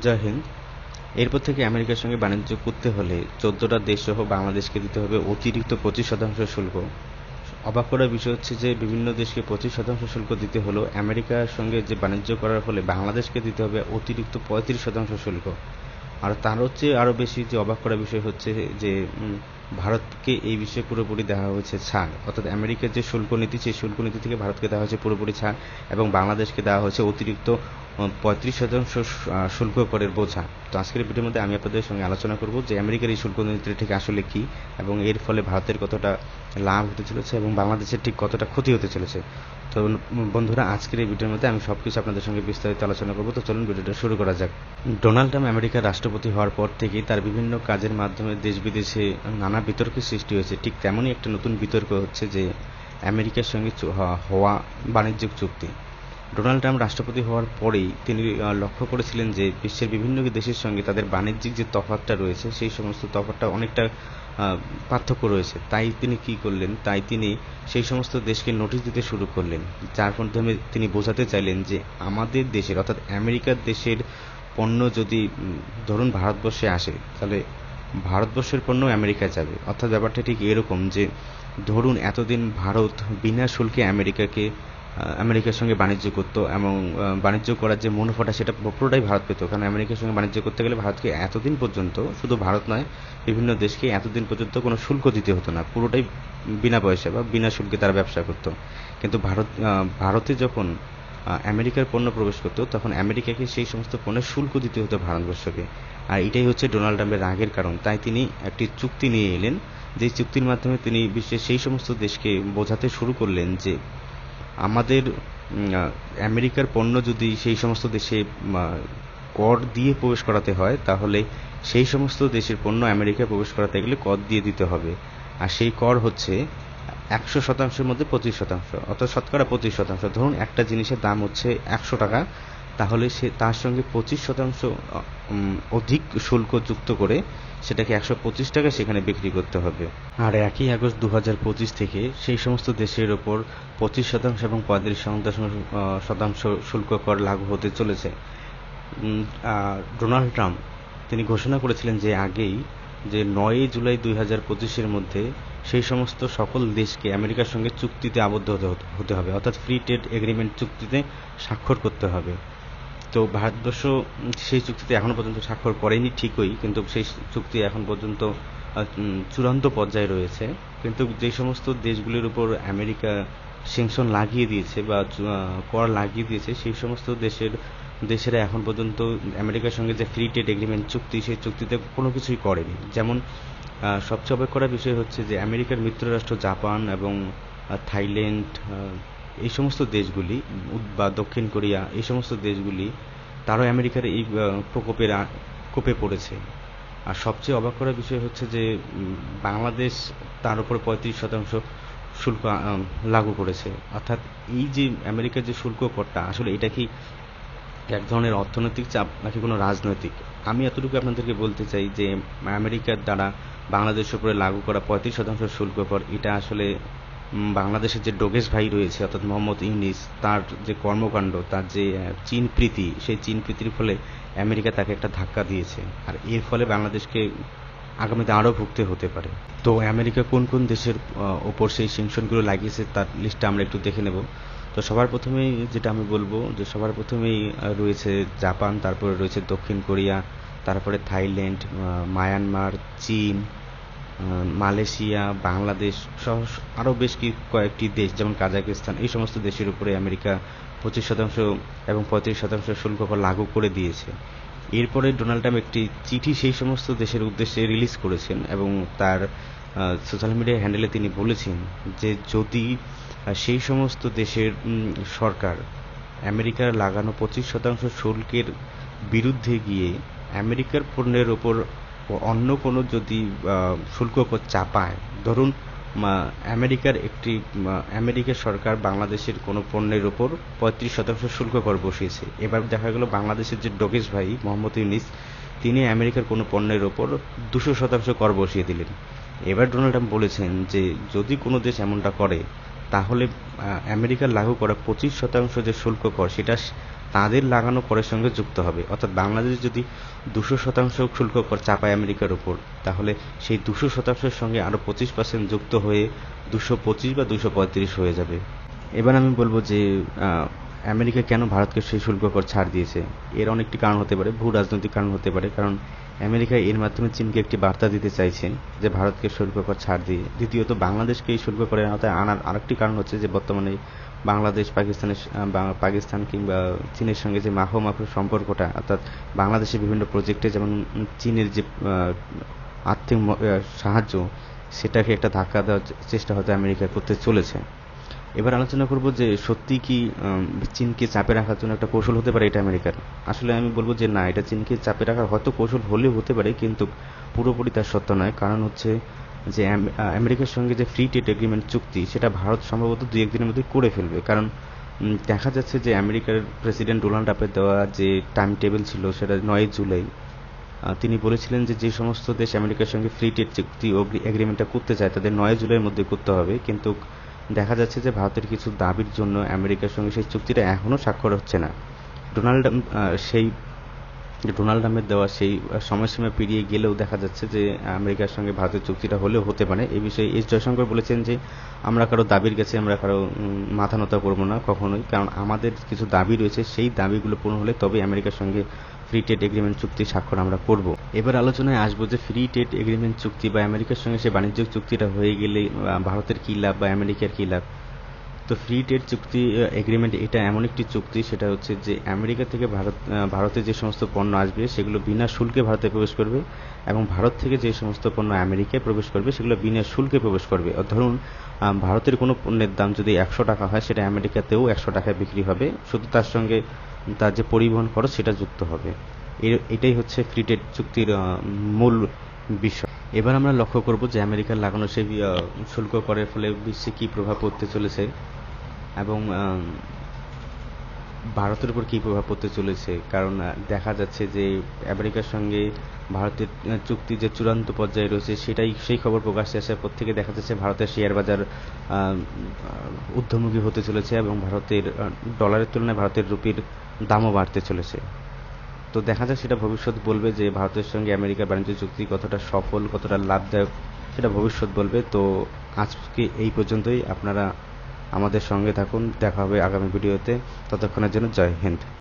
জয় হিন্দ। এরপর থেকে আমেরিকার সঙ্গে বাণিজ্য করতে হলে চোদ্দটা দেশ সহ বাংলাদেশকে দিতে হবে অতিরিক্ত পঁচিশ শতাংশ শুল্ক। অবাক করার বিষয় হচ্ছে যে বিভিন্ন দেশকে পঁচিশ শতাংশ শুল্ক দিতে হলেও আমেরিকার সঙ্গে যে বাণিজ্য করার ফলে বাংলাদেশকে দিতে হবে অতিরিক্ত পঁয়ত্রিশ শতাংশ শুল্ক। আর তার হচ্ছে আরও বেশি যে অবাক করার বিষয় হচ্ছে যে ভারতকে এই বিষয়ে পুরোপুরি দেওয়া হয়েছে ছাড়। অর্থাৎ আমেরিকার যে শুল্ক নীতি, সেই শুল্ক নীতি থেকে ভারতকে দেওয়া হয়েছে পুরোপুরি ছাড় এবং বাংলাদেশকে দেওয়া হয়েছে অতিরিক্ত পঁয়ত্রিশ শতাংশ শুল্ক করের বোঝা। তো আজকের ভিডিওর মধ্যে আমি আপনাদের সঙ্গে আলোচনা করব যে আমেরিকার এই শুল্ক নীতিটা ঠিক আসলে কি এবং এর ফলে ভারতের কতটা লাভ হতে চলেছে এবং বাংলাদেশের ঠিক কতটা ক্ষতি হতে চলেছে। তো বন্ধুরা, আজকের এই ভিডিওর মধ্যে আমি সবকিছু আপনাদের সঙ্গে বিস্তারিত আলোচনা করব। তো চলুন ভিডিওটা শুরু করা যাক। ডোনাল্ড ট্রাম্প আমেরিকার রাষ্ট্রপতি হওয়ার পর থেকেই তার বিভিন্ন কাজের মাধ্যমে দেশ বিদেশে নানা বিতর্কের সৃষ্টি হয়েছে। ঠিক তেমনই একটা নতুন বিতর্ক হচ্ছে যে আমেরিকার সঙ্গে হওয়া বাণিজ্যিক চুক্তি। ডোনাল্ড ট্রাম্প রাষ্ট্রপতি হওয়ার পরেই তিনি লক্ষ্য করেছিলেন যে বিশ্বের বিভিন্ন দেশের সঙ্গে তাদের বাণিজ্যিক যে তফাৎটা রয়েছে, সেই সমস্ত তফাৎটা অনেকটা পার্থক্য রয়েছে। তাই তিনি কি করলেন? তাই তিনি সেই সমস্ত দেশকে নোটিশ দিতে শুরু করলেন। যার মাধ্যমে তিনি বোঝাতে চাইলেন যে আমাদের দেশের, অর্থাৎ আমেরিকার দেশের পণ্য যদি ধরুন ভারতবর্ষে আসে, তাহলে ভারতবর্ষের পণ্য আমেরিকায় যাবে। অর্থাৎ ব্যাপারটা ঠিক এরকম যে, ধরুন এতদিন ভারত বিনা শুল্কে আমেরিকাকে আমেরিকার সঙ্গে বাণিজ্য করতো এবং বাণিজ্য করার যে মুনাফাটা সেটা পুরোটাই ভারত পেত। কারণ আমেরিকার সঙ্গে বাণিজ্য করতে গেলে ভারতকে এতদিন পর্যন্ত, শুধু ভারত নয়, বিভিন্ন দেশকে এতদিন পর্যন্ত কোনো শুল্ক দিতে হতো না। পুরোটাই বিনা পয়সা বা বিনা শুল্কে তারা ব্যবসা করতো। কিন্তু ভারত ভারতে যখন আমেরিকার পণ্য প্রবেশ করতো, তখন আমেরিকাকে সেই সমস্ত পণ্যের শুল্ক দিতে হতো ভারতবর্ষকে। আর এটাই হচ্ছে ডোনাল্ড ট্রাম্পের রাগের কারণ। তাই তিনি একটি চুক্তি নিয়ে এলেন যে চুক্তির মাধ্যমে তিনি বিশ্বের সেই সমস্ত দেশকে বোঝাতে শুরু করলেন যে আমাদের আমেরিকার পণ্য যদি সেই সমস্ত দেশে কর দিয়ে প্রবেশ করাতে হয়, তাহলে সেই সমস্ত দেশের পণ্য আমেরিকায় প্রবেশ করাতে গেলে কর দিয়ে দিতে হবে। আর সেই কর হচ্ছে একশো শতাংশের মধ্যে পঁচিশ শতাংশ, অর্থাৎ শতকরা পঁচিশ শতাংশ। ধরুন একটা জিনিসের দাম হচ্ছে একশো টাকা, তাহলে সে, তার সঙ্গে পঁচিশ শতাংশ অধিক শুল্ক যুক্ত করে সেটাকে একশো পঁচিশ টাকা সেখানে বিক্রি করতে হবে। আর একই আগস্ট দু হাজার পঁচিশ থেকে সেই সমস্ত দেশের ওপর পঁচিশ শতাংশ এবং পঁয়ত্রিশ শতাংশ শুল্ক কর লাগু হতে চলেছে। ডোনাল্ড ট্রাম্প, তিনি ঘোষণা করেছিলেন যে আগেই যে নয়ই জুলাই দুই হাজার পঁচিশের মধ্যে সেই সমস্ত সকল দেশকে আমেরিকার সঙ্গে চুক্তিতে আবদ্ধ হতে হবে। অর্থাৎ ফ্রি ট্রেড এগ্রিমেন্ট চুক্তিতে স্বাক্ষর করতে হবে। তো ভারতবর্ষ সেই চুক্তিতে এখনও পর্যন্ত স্বাক্ষর করেনি ঠিকই, কিন্তু সেই চুক্তি এখন পর্যন্ত চূড়ান্ত পর্যায়ে রয়েছে। কিন্তু যে সমস্ত দেশগুলির উপর আমেরিকা সেংশন লাগিয়ে দিয়েছে বা কর লাগিয়ে দিয়েছে, সেই সমস্ত দেশের, দেশেরা এখন পর্যন্ত আমেরিকার সঙ্গে যে ফ্রি ট্রেড এগ্রিমেন্ট চুক্তি, সেই চুক্তিতে কোনো কিছুই করেনি। যেমন সবচেয়ে অবাক করার বিষয় হচ্ছে যে আমেরিকার মিত্ররাষ্ট্র জাপান এবং থাইল্যান্ড এই সমস্ত দেশগুলি বা দক্ষিণ কোরিয়া, এই সমস্ত দেশগুলি তারাও আমেরিকার এই প্রকোপের কোপে পড়েছে। আর সবচেয়ে অবাক করার বিষয় হচ্ছে যে বাংলাদেশ তার উপর পঁয়ত্রিশ শতাংশ শুল্ক লাগু করেছে। অর্থাৎ এই যে আমেরিকার যে শুল্ক করটা আসলে এটা কি এক ধরনের অর্থনৈতিক চাপ নাকি কোনো রাজনৈতিক? আমি এতটুকু আপনাদেরকে বলতে চাই যে, আমেরিকার দ্বারা বাংলাদেশের উপরে লাগু করা পঁয়ত্রিশ শতাংশ শুল্ক কর, এটা আসলে বাংলাদেশের যে ডোগেশ ভাই রয়েছে, অর্থাৎ মোহাম্মদ ইউনিস, তার যে কর্মকাণ্ড, তার যে চীন প্রীতি, সেই চীন প্রীতির ফলে আমেরিকা তাকে একটা ধাক্কা দিয়েছে। আর এর ফলে বাংলাদেশকে আগামীতে আরও ভুগতে হতে পারে। তো আমেরিকা কোন কোন দেশের ওপর সেই সেংশনগুলো লাগিয়েছে তার লিস্টটা আমরা একটু দেখে নেব। তো সবার প্রথমেই যেটা আমি বলব, যে সবার প্রথমেই রয়েছে জাপান, তারপরে রয়েছে দক্ষিণ কোরিয়া, তারপরে থাইল্যান্ড মায়ানমার, চীন মালয়েশিয়া, বাংলাদেশ সহ আরও বেশ কি কয়েকটি দেশ, যেমন কাজাকিস্তান এই সমস্ত দেশের উপরে আমেরিকা পঁচিশ শতাংশ এবং পঁয়ত্রিশ শতাংশ শুল্ক লাগু করে দিয়েছে। এরপরে ডোনাল্ড ট্রাম্প একটি চিঠি সেই সমস্ত দেশের উদ্দেশ্যে রিলিজ করেছেন এবং তার সোশ্যাল মিডিয়া হ্যান্ডেলে তিনি বলেছেন যে যদি সেই সমস্ত দেশের সরকার আমেরিকার লাগানো পঁচিশ শতাংশ শুল্কের বিরুদ্ধে গিয়ে আমেরিকার পণ্যের ওপর অন্য কোনো যদি শুল্ক কর চাপায়, ধরুন আমেরিকার একটি আমেরিকা সরকার বাংলাদেশের কোনো পণ্যের ওপর পঁয়ত্রিশ শতাংশ শুল্ক কর বসিয়েছে। এবার দেখা গেল বাংলাদেশের যে ডোগেশ ভাই, মোহাম্মদ ইউনিস, তিনি আমেরিকার কোনো পণ্যের ওপর দুশো শতাংশ কর বসিয়ে দিলেন। এবার ডোনাল্ড ট্রাম্প বলেছেন যে, যদি কোনো দেশ এমনটা করে, তাহলে আমেরিকার লাগু করা পঁচিশ শতাংশ যে শুল্ক কর, সেটা তাদের লাগানো করের সঙ্গে যুক্ত হবে। অর্থাৎ বাংলাদেশ যদি দুশো শতাংশ শুল্ক কর চাপায় আমেরিকার উপর, তাহলে সেই দুশো শতাংশের সঙ্গে আরও পঁচিশ পার্সেন্ট যুক্ত হয়ে দুশো পঁচিশ বা দুশো পঁয়ত্রিশ হয়ে যাবে। এবার আমি বলব যে আমেরিকা কেন ভারতকে সেই শুল্ক কর ছাড় দিয়েছে? এর অনেকটি কারণ হতে পারে ভূ রাজনৈতিক কারণ হতে পারে, কারণ আমেরিকা এর মাধ্যমে চীনকে একটি বার্তা দিতে চাইছে যে ভারতকে শুল্ক কর ছাড় দিয়ে। দ্বিতীয়ত, বাংলাদেশকে এই শুল্ক করের আওতায় আনার আরেকটি কারণ হচ্ছে যে বর্তমানে বাংলাদেশ, পাকিস্তানের পাকিস্তান কিংবা চীনের সঙ্গে যে মাহো মাফের সম্পর্কটা, অর্থাৎ বাংলাদেশের বিভিন্ন প্রজেক্টে যেমন চীনের যে আর্থিক সাহায্য, সেটাকে একটা ধাক্কা দেওয়ার চেষ্টা হয়তো আমেরিকা করতে চলেছে। এবার আলোচনা করব যে সত্যি কি চীনকে চাপে রাখার জন্য একটা কৌশল হতে পারে এটা আমেরিকার। আসলে আমি বলব যে না, এটা চীনকে চাপে রাখার হয়তো কৌশল হলেও হতে পারে, কিন্তু পুরোপুরি তার সত্য নয়। কারণ হচ্ছে যে আমেরিকার সঙ্গে যে ফ্রি ট্রেড এগ্রিমেন্ট চুক্তি, সেটা ভারত সম্ভবত দুই একদিনের মধ্যে করে ফেলবে। কারণ দেখা যাচ্ছে যে আমেরিকার প্রেসিডেন্ট ডোনাল্ড ট্রাম্পের দেওয়া যে টাইম টেবিল ছিল, সেটা নয় জুলাই তিনি বলেছিলেন যে যে সমস্ত দেশ আমেরিকার সঙ্গে ফ্রি ট্রেড চুক্তি এগ্রিমেন্টটা করতে চায়, তাদের নয় জুলাইয়ের মধ্যে করতে হবে। কিন্তু দেখা যাচ্ছে যে ভারতের কিছু দাবির জন্য আমেরিকার সঙ্গে সেই চুক্তিটা এখনও স্বাক্ষর হচ্ছে না। ডোনাল্ড সেই ডোনাল্ড ট্রাম্পের দেওয়া সেই সময়সীমা পেরিয়ে গেলেও দেখা যাচ্ছে যে আমেরিকার সঙ্গে ভারতের চুক্তিটা হলেও হতে পারে। এ বিষয়ে এস জয়শঙ্কর বলেছেন যে, আমরা কারও দাবির কাছে আমরা কারও মাথা নত করব না কখনোই। কারণ আমাদের কিছু দাবি রয়েছে, সেই দাবিগুলো পূরণ হলে তবে আমেরিকার সঙ্গে ফ্রি ট্রেড এগ্রিমেন্ট চুক্তি স্বাক্ষর আমরা করব। এবার আলোচনায় আসব যে ফ্রি ট্রেড এগ্রিমেন্ট চুক্তি বা আমেরিকার সঙ্গে সে বাণিজ্যিক চুক্তিটা হয়ে গেলে ভারতের কি লাভ বা আমেরিকার কি লাভ? তো ফ্রি ট্রেড চুক্তি এগ্রিমেন্ট এটা এমন একটি চুক্তি, সেটা হচ্ছে যে আমেরিকা থেকে ভারত ভারতে যে সমস্ত পণ্য আসবে, সেগুলো বিনা শুল্কে ভারতে প্রবেশ করবে এবং ভারত থেকে যে সমস্ত পণ্য আমেরিকায় প্রবেশ করবে, সেগুলো বিনা শুল্কে প্রবেশ করবে। ধরুন ভারতের কোনো পণ্যের দাম যদি একশো টাকা হয়, সেটা আমেরিকাতেও একশো টাকায় বিক্রি হবে। শুধু তার সঙ্গে তার যে পরিবহন খরচ, সেটা যুক্ত হবে। এটাই হচ্ছে ফ্রি ট্রেড চুক্তির মূল বিষয়। এবার আমরা লক্ষ্য করব যে আমেরিকার লাগানো সেই শুল্ক করের ফলে বিশ্বে কী প্রভাব পড়তে চলেছে। এবং ভারতের উপর কী প্রভাব পড়তে চলেছে? কারণ দেখা যাচ্ছে যে আমেরিকার সঙ্গে ভারতের চুক্তি যে চূড়ান্ত পর্যায়ে রয়েছে, সেটাই সেই খবর প্রকাশ্যে আসার পর থেকে দেখা যাচ্ছে ভারতের শেয়ার বাজার ঊর্ধ্বমুখী হতে চলেছে এবং ভারতের ডলারের তুলনায় ভারতের রুপির দামও বাড়তে চলেছে। তো দেখা যাক সেটা ভবিষ্যৎ বলবে যে ভারতের সঙ্গে আমেরিকার বাণিজ্য চুক্তি কতটা সফল, কতটা লাভদায়ক, সেটা ভবিষ্যৎ বলবে। তো আজকে এই পর্যন্তই। আপনারা আমাদের সঙ্গে থাকুন। দেখা হবে আগামী ভিডিওতে। ততক্ষণের জন্য জয় হিন্দ।